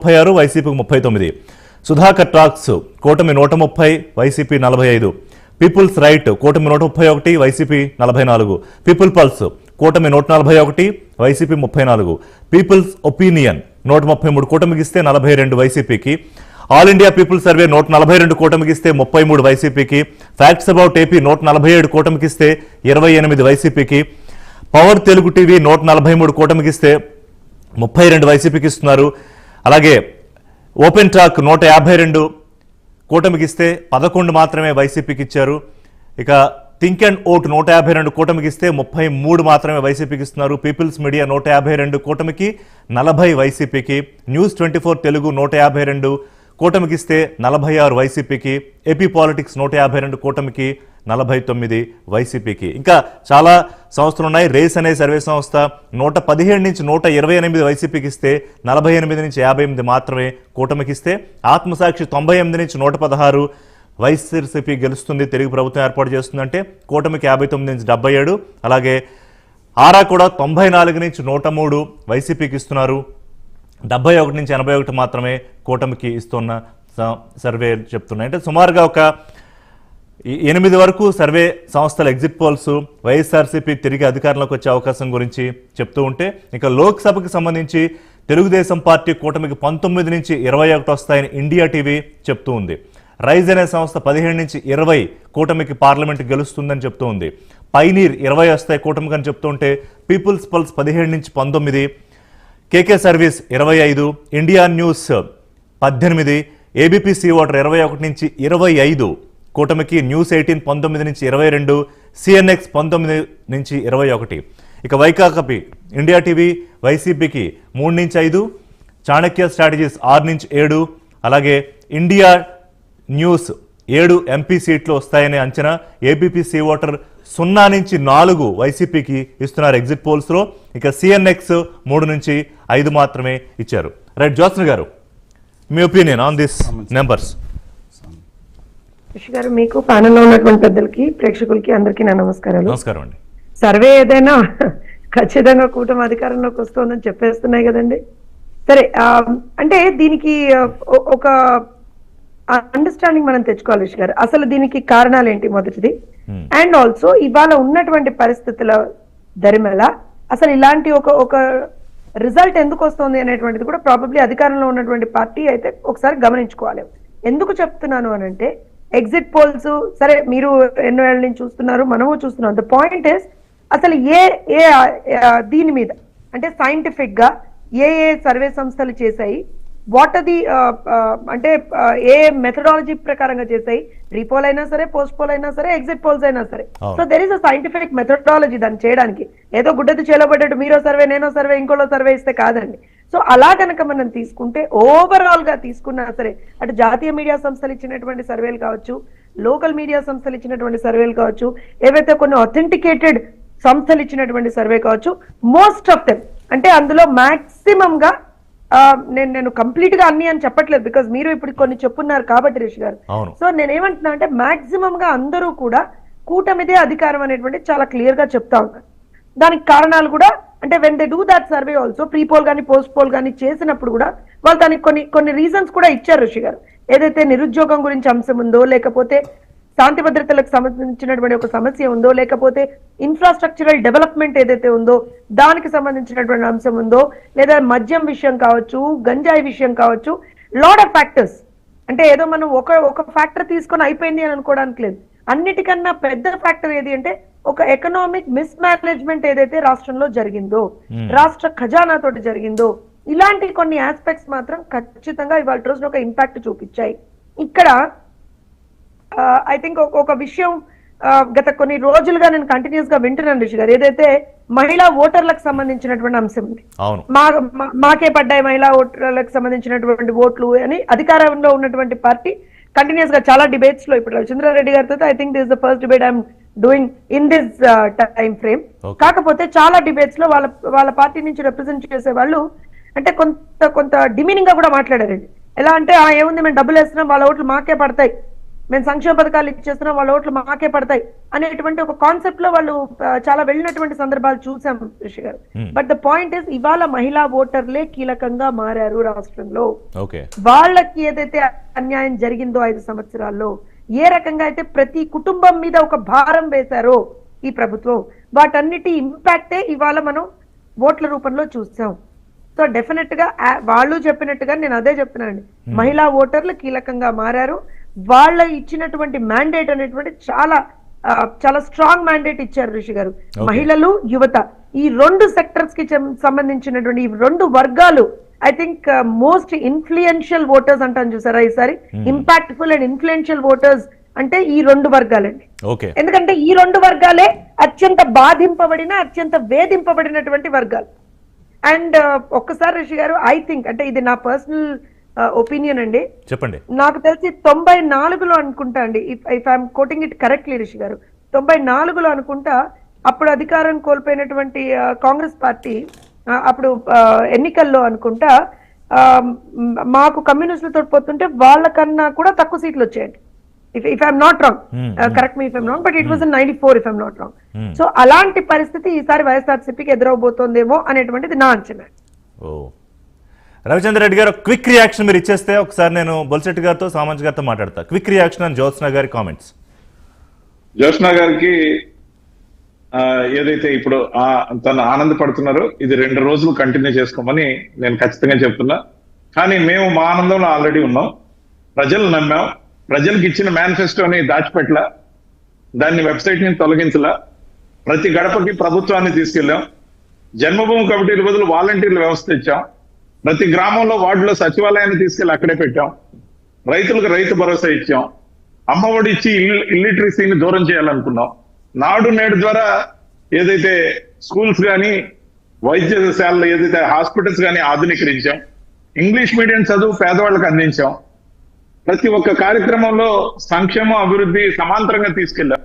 ముప్పై ఆరు వైసీపీకి ముప్పై తొమ్మిది సుధాకర్ టాక్స్ కూటమి నూట ముప్పై వైసీపీ నలభై ఐదు. పీపుల్స్ రైట్ కూటమి నూట ముప్పై ఒకటి వైసీపీ నలభై నాలుగు. పీపుల్ పల్స్ కూటమి నూట నలభై ఒకటి వైసీపీ ముప్పై నాలుగు. పీపుల్స్ ఒపీనియన్ నూట ముప్పై మూడు కూటమికి ఇస్తే నలభై రెండు వైసీపీకి. ఆల్ ఇండియా పీపుల్ సర్వే నూట నలభై రెండు కూటమికి ఇస్తే ముప్పై మూడు వైసీపీకి. ఫ్యాక్ట్స్ అబౌట్ ఏపీ నూట నలభై ఏడు కూటమికి ఇస్తే ఇరవై ఎనిమిది వైసీపీకి. పవర్ తెలుగు టీవీ నూట నలభై మూడు కూటమికి ఇస్తే ముప్పై రెండు వైసీపీకి ఇస్తున్నారు. అలాగే ఓపెన్ టాక్ నూట యాభై రెండు కూటమికి ఇస్తే పదకొండు మాత్రమే వైసీపీకి ఇచ్చారు ఇక థింక్ అండ్ ఓట్ నూట యాభై రెండు కూటమికి ఇస్తే ముప్పై మూడు మాత్రమే వైసీపీకి ఇస్తున్నారు పీపుల్స్ మీడియా నూట యాభై రెండు కూటమికి నలభై వైసీపీకి. న్యూస్ ట్వంటీ ఫోర్ తెలుగు నూట యాభై రెండు కూటమికి ఇస్తే నలభై ఆరు వైసీపీకి. ఏపీ పాలిటిక్స్ నూట యాభై రెండు కూటమికి. నలభై తొమ్మిది వైసీపీకి. ఇంకా చాలా సంస్థలు ఉన్నాయి రేస్ అనే సర్వే సంస్థ నూట పదిహేడు నుంచి నూట ఇరవై ఎనిమిది వైసీపీకి ఇస్తే నలభై ఎనిమిది నుంచి యాభై ఎనిమిది మాత్రమే కూటమికి ఇస్తే. ఆత్మసాక్షి తొంభై ఎనిమిది నుంచి నూట పదహారు వైఎస్ఆర్సీపీ గెలుస్తుంది. తెలుగు ప్రభుత్వం ఏర్పాటు చేస్తుందంటే కూటమికి యాభై తొమ్మిది నుంచి డెబ్బై ఏడు. అలాగే ఆరా కూడా తొంభై నాలుగు నుంచి నూట మూడు వైసీపీకి ఇస్తున్నారు. డెబ్బై ఒకటి నుంచి ఎనభై ఒకటి మాత్రమే కూటమికి ఇస్తున్న స- సర్వే చెప్తున్నాయి. అంటే సుమారుగా ఒక ఎనిమిది వరకు సర్వే సంస్థల ఎగ్జిట్ పోల్స్ వైఎస్ఆర్సీపీ తిరిగి అధికారంలోకి వచ్చే అవకాశం గురించి చెప్తూ ఉంటే ఇక లోక్సభకి సంబంధించి తెలుగుదేశం పార్టీ కూటమికి పంతొమ్మిది నుంచి ఇరవై ఒకటి వస్తాయని ఇండియా టీవీ చెప్తూ ఉంది. రైజ్ అనే సంస్థ పదిహేడు నుంచి ఇరవై కూటమికి పార్లమెంట్ గెలుస్తుందని చెప్తూ ఉంది. పైనీర్ ఇరవై వస్తాయి కూటమికి అని చెప్తుంటే పీపుల్స్ పల్స్ పదిహేడు నుంచి పంతొమ్మిది కేకే సర్వీస్ ఇరవై ఐదు ఇండియా న్యూస్ పద్దెనిమిది ఏబీపీ సీ ఓటర్ ఇరవై ఒకటి నుంచి ఇరవై ఐదు కూటమికి న్యూస్ ఎయిటీన్ పంతొమ్మిది నుంచి ఇరవై రెండు సిఎన్ఎక్స్ పంతొమ్మిది నుంచి ఇరవై ఒకటి. ఇక వైకాకపి ఇండియా టీవీ వైసీపీకి మూడు నుంచి ఐదు చాణక్య స్ట్రాటజీస్ ఆరు నుంచి ఏడు అలాగే ఇండియా న్యూస్ ఏడు ఎంపీ సీట్లు వస్తాయనే అంచనా ఏబీపీ సీ ఓటర్ సున్నా నుంచి నాలుగు వైసీపీకి ఇస్తున్నారు ఎగ్జిట్ పోల్స్లో. ఇక సిఎన్ఎక్స్ మూడు నుంచి ఐదు మాత్రమే ఇచ్చారు. Right Jyotsna garu me opinion on this numbers Rishi garu మీకు ప్యానెల్లో ఉన్నటువంటి పెద్దలకి ప్రేక్షకులకి అందరికీ నా నమస్కారాలు. నమస్కారం అండి. సర్వే ఏదైనా ఖచ్చితంగా కూటమి అధికారంలోకి వస్తుందని చెప్పేస్తున్నాయి కదండి. సరే అంటే దీనికి ఒక అండర్స్టాండింగ్ మనం తెచ్చుకోవాలి రిషి గారు. అసలు దీనికి కారణాలు ఏంటి మొదటిది. అండ్ ఆల్సో ఇవాళ ఉన్నటువంటి పరిస్థితుల దరిమెల అసలు ఇలాంటి ఒక ఒక రిజల్ట్ ఎందుకు వస్తుంది అనేటువంటిది కూడా ప్రాబబ్లీ అధికారంలో ఉన్నటువంటి పార్టీ అయితే ఒకసారి గమనించుకోవాలి. ఎందుకు చెప్తున్నాను అని అంటే ఎగ్జిట్ పోల్స్ సరే మీరు ఎన్నో ఏళ్ళ నుంచి చూస్తున్నారు మనము చూస్తున్నాం. ద పాయింట్ ఇస్ అసలు ఏ ఏ దీని మీద అంటే సైంటిఫిక్గా ఏ ఏ సర్వే సంస్థలు చేశాయి వాట్ అది అంటే ఏ మెథడాలజీ ప్రకారంగా చేశాయి రీపోల్ అయినా సరే పోస్ట్ పోల్ అయినా సరే ఎగ్జిట్ పోల్స్ అయినా సరే. So there is a scientific methodology దాన్ని చేయడానికి. ఏదో గుడ్డది చేలబడ్డట్టు మీరో సర్వే నేనో సర్వే ఇంకోలో సర్వే ఇస్తే కాదండి. సో అలా కనుక మనం తీసుకుంటే ఓవరాల్గా తీసుకున్నా సరే అటు జాతీయ మీడియా సంస్థలు ఇచ్చినటువంటి సర్వేలు కావచ్చు లోకల్ మీడియా సంస్థలు ఇచ్చినటువంటి సర్వేలు కావచ్చు ఏవైతే కొన్ని అథెంటికేటెడ్ సంస్థలు ఇచ్చినటువంటి సర్వే కావచ్చు మోస్ట్ ఆఫ్ దెమ్ అంటే అందులో మాక్సిమం గా నేను నేను కంప్లీట్గా అన్ని అని చెప్పట్లేదు బికాజ్ మీరు ఇప్పుడు కొన్ని చెప్పున్నారు కాబట్టి రిషి గారు. సో నేనేమంటున్నా అంటే మాక్సిమం గా అందరూ కూడా కూటమిదే అధికారం అనేటువంటి చాలా క్లియర్గా చెప్తా ఉన్నారు. దానికి కారణాలు కూడా అంటే when they do that survey also pre poll కానీ పోస్ట్ పోల్ కానీ చేసినప్పుడు కూడా వాళ్ళు దానికి కొన్ని కొన్ని రీజన్స్ కూడా ఇచ్చారు ఋషి గారు. ఏదైతే నిరుద్యోగం గురించి అంశం ఉందో లేకపోతే శాంతి భద్రతలకు సంబంధించినటువంటి ఒక సమస్య ఉందో లేకపోతే ఇన్ఫ్రాస్ట్రక్చరల్ డెవలప్మెంట్ ఏదైతే ఉందో దానికి సంబంధించినటువంటి అంశం ఉందో లేదా మద్యం విషయం కావచ్చు గంజాయి విషయం కావచ్చు లాడ్ ఆఫ్ ఫ్యాక్టర్స్ అంటే ఏదో మనం ఒక ఒక ఫ్యాక్టర్ తీసుకొని అయిపోయింది అని అనుకోవడానికి లేదు. అన్నిటికన్నా పెద్ద ఫ్యాక్టర్ ఏది అంటే ఒక ఎకనామిక్ మిస్ మేనేజ్మెంట్ ఏదైతే రాష్ట్రంలో జరిగిందో Hmm. రాష్ట్ర ఖజానా తోటి జరిగిందో ఇలాంటి కొన్ని ఆస్పెక్ట్స్ మాత్రం ఖచ్చితంగా ఇవాళ రోజున ఒక ఇంపాక్ట్ చూపించాయి. ఇక్కడ ఐ థింక్ ఒక విషయం గత కొన్ని రోజులుగా నేను కంటిన్యూస్గా వింటున్నాను రిషి గారు. ఏదైతే మహిళా ఓటర్లకు సంబంధించినటువంటి అంశం ఉంది. మాకే పడ్డాయి మహిళా ఓటర్లకు సంబంధించినటువంటి ఓట్లు అని అధికారంలో ఉన్నటువంటి పార్టీ కంటిన్యూస్గా చాలా డిబేట్స్లో ఇప్పుడు రవిచంద్రారెడ్డి గారితో I think this the first debate I'm doing in this time frame. కాకపోతే చాలా డిబేట్స్లో వాళ్ళ వాళ్ళ పార్టీ నుంచి రిప్రజెంట్ చేసే వాళ్ళు అంటే కొంత కొంత డిమీనింగ్గా కూడా మాట్లాడారండి. ఎలా అంటే ఆ ఏముంది మేము డబ్బులు వేస్తున్నాం వాళ్ళ ఓట్లు మాకే పడతాయి. మేము సంక్షేమ పథకాలు ఇచ్చేస్తున్నాం వాళ్ళ ఓట్లు మాకే పడతాయి. అనేటువంటి ఒక కాన్సెప్ట్లో వాళ్ళు చాలా వెళ్ళినటువంటి సందర్భాలు చూసాం రిషి గారు. బట్ ద పాయింట్ ఇస్ ఇవాళ మహిళా ఓటర్లే కీలకంగా మారారు రాష్ట్రంలో. వాళ్ళకి ఏదైతే అన్యాయం జరిగిందో ఐదు సంవత్సరాల్లో ఏ రకంగా అయితే ప్రతి కుటుంబం మీద ఒక భారం వేశారో ఈ ప్రభుత్వం వాటన్నిటి ఇంపాక్టే ఇవాళ మనం ఓట్ల రూపంలో చూసాం సో డెఫినెట్గా వాళ్ళు చెప్పినట్టుగా నేను అదే చెప్తున్నానండి. మహిళా ఓటర్లు కీలకంగా మారారు. వాళ్ళ ఇచ్చినటువంటి మ్యాండేట్ అనేటువంటి చాలా చాలా స్ట్రాంగ్ మ్యాండేట్ ఇచ్చారు రిషి గారు. మహిళలు యువత ఈ రెండు సెక్టర్స్కి సంబంధించినటువంటి ఈ రెండు వర్గాలు I think most influential voters అంటాను చూసారా ఈసారి? ఇంపాక్ట్ఫుల్ అండ్ ఇన్ఫ్లుయెన్షియల్ ఓటర్స్ అంటే ఈ రెండు వర్గాలండి. ఓకే. ఎందుకంటే ఈ రెండు వర్గాలే అత్యంత బాధింపబడిన అత్యంత వేధింపబడినటువంటి వర్గాలు. అండ్ ఒక్కసారి రిషి గారు ఐ థింక్ అంటే ఇది నా పర్సనల్ ఒపీనియన్ అండి. చెప్పండి. నాకు తెలిసి తొంభై నాలుగులో అనుకుంటా అండి. If if I'm quoting it correctly Rishi garu. తొంభై నాలుగులో అనుకుంటా అప్పుడు అధికారం కోల్పోయినటువంటి ఆ, కాంగ్రెస్ పార్టీ అప్పుడు ఎన్నికల్లో అనుకుంటా మాకు కమ్యూనిస్టులతో పోతుంటే వాళ్ళకన్నా కూడా తక్కువ సీట్లు వచ్చాయండి. If if I'm not wrong correct me if I'm wrong but it was ninety four if I'm not wrong. So అలాంటి పరిస్థితి ఈసారి వైఎస్ఆర్సీపీకి ఎదురవబోతోందేమో అనేటువంటిది నా అంచనా. ఓ. రవిచంద్ర రెడ్డి గారు క్విక్ రియాక్షన్ మీరు ఇచ్చేస్తే ఒకసారి నేను బొల్సెట్ గారితో సామంత్ గారితో మాట్లాడతా. క్విక్ రియాక్షన్ అని జ్యోత్స్న గారి కామెంట్స్ జ్యోత్స్న గారికి ఏదైతే ఇప్పుడు ఆ తను ఆనందపడుతున్నారో ఇది రెండు రోజులు కంటిన్యూ చేసుకోమని నేను ఖచ్చితంగా చెప్తున్నా. కానీ మేము మా ఆనందంలో ఆల్రెడీ ఉన్నాం. ప్రజలు నమ్మాం. ప్రజలకు ఇచ్చిన మేనిఫెస్టోని దాచిపెట్టలా. దాన్ని వెబ్సైట్ నుంచి తొలగించలా. ప్రతి గడపకి ప్రభుత్వాన్ని తీసుకెళ్ళాం. జన్మభూమి కమిటీల బదులు వాలంటీర్ల వ్యవస్థ ఇచ్చాం. ప్రతి గ్రామంలో వార్డులో సచివాలయాన్ని తీసుకెళ్ళి అక్కడే పెట్టాం. రైతులకు రైతు భరోసా ఇచ్చాం. అమ్మఒడి ఇచ్చి ఇల్- ఇల్లిటరసీని దూరం చేయాలనుకున్నాం. నాడు నేడు ద్వారా ఏదైతే స్కూల్స్ కానీ వైద్యశాలలు ఏదైతే హాస్పిటల్స్ కానీ ఆధునీకరించాం ఇంగ్లీష్ మీడియం చదువు పేదవాళ్ళకి అందించాం ప్రతి ఒక్క కార్యక్రమంలో సంక్షేమం అభివృద్ధి సమాంతరంగా తీసుకెళ్ళాం.